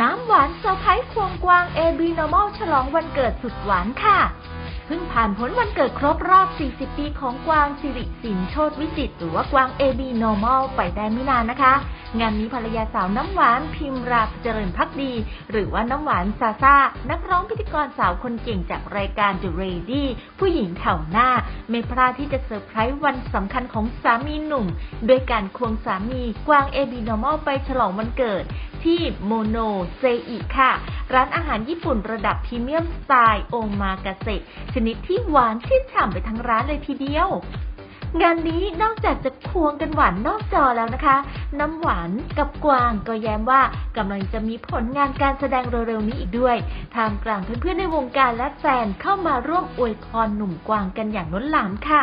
น้ำหวานเซอร์ไพรส์ควงกวาง AB Normal ฉลองวันเกิดสุดหวานค่ะ เพิ่งผ่านพ้นวันเกิดครบรอบ 40 ปีของกวางสิริสินโชตวิจิต หรือว่ากวาง AB Normal ไปได้ไม่นานนะคะ งานนี้ภรรยาสาวน้ำหวานพิมราเจริญพักดี หรือว่าน้ำหวานซาซานักร้องพิธีกรสาวคนเก่งจากรายการ The Lady ผู้หญิงแถวหน้า ไม่พลาดที่จะเซอร์ไพรส์วันสำคัญของสามีหนุ่มโดยการควงสามีกวาง AB Normal ไปฉลองวันเกิด ที่โมโนเซอิค่ะ ร้านอาหารญี่ปุ่นระดับพรีเมียมสไตล์โอมากาเซชนิดที่หวานชื่นฉ่ำไปทั้งร้านเลยทีเดียว งานนี้นอกจากจะควงกันหวานนอกจอแล้วนะคะ น้ำหวานกับกวางก็แย้มว่ากำลังจะมีผลงานการแสดงเร็วๆนี้อีกด้วยทามกลางเพื่อนๆในวงการและแฟนเข้ามาร่วมอวยพรหนุ่มกวางกันอย่างล้นหลามค่ะ